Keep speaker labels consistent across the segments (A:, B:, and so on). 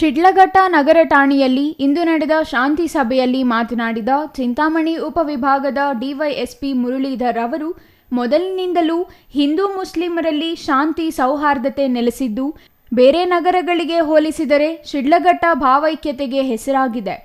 A: ಶಿಡ್ಲಘಟ್ಟ ನಗರ ಠಾಣೆಯಲ್ಲಿ ಇಂದು ನಡೆದ ಶಾಂತಿ ಸಭೆಯಲ್ಲಿ ಮಾತನಾಡಿದ ಚಿಂತಾಮಣಿ ಉಪವಿಭಾಗದ ಡಿವೈಎಸ್ಪಿ ಮುರಳೀಧರ್ ಅವರು, ಮೊದಲಿನಿಂದಲೂ ಹಿಂದೂ ಮುಸ್ಲಿಮರಲ್ಲಿ ಶಾಂತಿ ಸೌಹಾರ್ದತೆ ನೆಲೆಸಿದ್ದು, ಬೇರೆ ನಗರಗಳಿಗೆ ಹೋಲಿಸಿದರೆ ಶಿಡ್ಲಘಟ್ಟ ಭಾವೈಕ್ಯತೆಗೆ ಹೆಸರಾಗಿದೆ.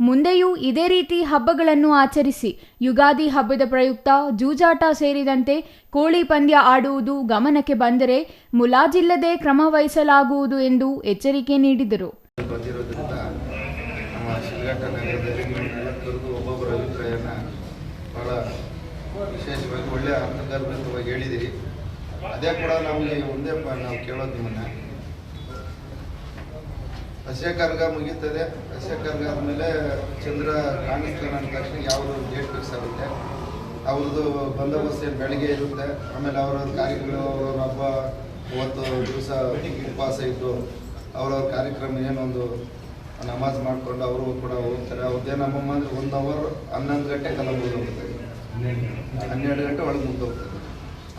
A: ಮುಂದೆಯೂ ಇದೇ ರೀತಿ ಹಬ್ಬಗಳನ್ನು ಆಚರಿಸಿ, ಯುಗಾದಿ ಹಬ್ಬದ ಪ್ರಯುಕ್ತ ಜೂಜಾಟ ಸೇರಿದಂತೆ ಕೋಳಿ ಪಂದ್ಯ ಆಡುವುದು ಗಮನಕ್ಕೆ ಬಂದರೆ ಮುಲಾಜಿಲ್ಲದೆ ಕ್ರಮ ವಹಿಸಲಾಗುವುದು ಎಂದು ಎಚ್ಚರಿಕೆ ನೀಡಿದರು.
B: ಬಂದಿರೋದ್ರಿಂದ ನಮ್ಮ ಶಿಲ್ಘಟ್ಟ ನಗರದಲ್ಲಿ ನಾಲ್ಕರದು ಒಬ್ಬೊಬ್ಬರ ಅಭಿಪ್ರಾಯನ ಭಾಳ ವಿಶೇಷವಾಗಿ ಒಳ್ಳೆಯ ಅರ್ಥಗರ್ಭಿತವಾಗಿ ಹೇಳಿದಿರಿ. ಅದೇ ಕೂಡ ನಮಗೆ ಒಂದೇ ನಾವು ಕೇಳೋದು ನಿಮ್ಮನ್ನ. ಹಸ್ಯಕರ್ಗ ಮುಗೀತದೆ ಹಸ್ಯಕರ್ಗ ಆದಮೇಲೆ ಚಂದ್ರ ಕಾಣಿಸ್ತಾನೆ ಅಂದ ತಕ್ಷಣ ಯಾವುದು ಡೇಟ್ ಫಿಕ್ಸ್ ಆಗುತ್ತೆ. ಅವ್ರದ್ದು ಬಂದೋಬಸ್ತ್ ಬೆಳಗ್ಗೆ ಇರುತ್ತೆ. ಆಮೇಲೆ ಅವರ ಕಾರ್ಯಗಳು ಅವ್ರ ಹಬ್ಬ ಮೂವತ್ತು ದಿವಸ ಉಪವಾಸ ಇದ್ದು ಅವ್ರವ್ರ ಕಾರ್ಯಕ್ರಮ ಏನೊಂದು ನಮಾಜ್ ಮಾಡಿಕೊಂಡು ಅವರು ಕೂಡ ಹೋಗ್ತಾರೆ. ಅವ್ರದ್ದೇ ನಮ್ಮಮ್ಮ ಅಂದರೆ ಒಂದು ಅವರ್ ಹನ್ನೊಂದು ಗಂಟೆ ಕಾಲ ಮುಗಿದೋಗ್ತದೆ ಹನ್ನೆರಡು ಗಂಟೆ ಒಳಗೆ ಮುಗಿದೋಗ್ತದೆ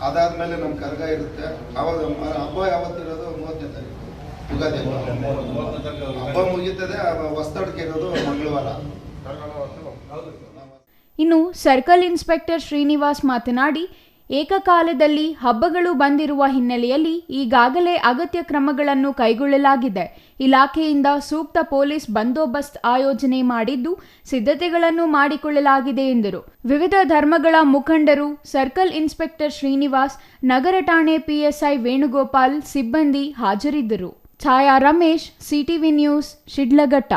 B: ಅದಾದಮೇಲೆ ನಮ್ಮ ಕರ್ಗ ಇರುತ್ತೆ. ಅವಾಗ ಹಬ್ಬ ಯಾವತ್ತಿರೋದು ಮೂವತ್ತನೇ ತಾರೀಕು. ಯುಗಾದಿ ಹಬ್ಬ. ಹಬ್ಬ ಮುಗೀತದೆ ಹೊಸ್ತಡ್ಕೆ ಇರೋದು ಮಂಗಳವಾರ.
A: ಇನ್ನು ಸರ್ಕಲ್ ಇನ್ಸ್ಪೆಕ್ಟರ್ ಶ್ರೀನಿವಾಸ್ ಮಾತನಾಡಿ ಏಕಕಾಲದಲ್ಲಿ ಹಬ್ಬಗಳು ಬಂದಿರುವ ಹಿನ್ನೆಲೆಯಲ್ಲಿ ಈಗಾಗಲೇ ಅಗತ್ಯ ಕ್ರಮಗಳನ್ನು ಕೈಗೊಳ್ಳಲಾಗಿದೆ. ಇಲಾಖೆಯಿಂದ ಸೂಕ್ತ ಪೊಲೀಸ್ ಬಂದೋಬಸ್ತ್ ಆಯೋಜನೆ ಮಾಡಿದ್ದು ಸಿದ್ಧತೆಗಳನ್ನು ಮಾಡಿಕೊಳ್ಳಲಾಗಿದೆ ಎಂದರು. ವಿವಿಧ ಧರ್ಮಗಳ ಮುಖಂಡರು, ಸರ್ಕಲ್ ಇನ್ಸ್ಪೆಕ್ಟರ್ ಶ್ರೀನಿವಾಸ್, ನಗರ ಠಾಣೆ ಪಿಎಸ್ಐ ವೇಣುಗೋಪಾಲ್, ಸಿಬ್ಬಂದಿ ಹಾಜರಿದ್ದರು. Chhaya Ramesh, CTV news, Shidlaghatta.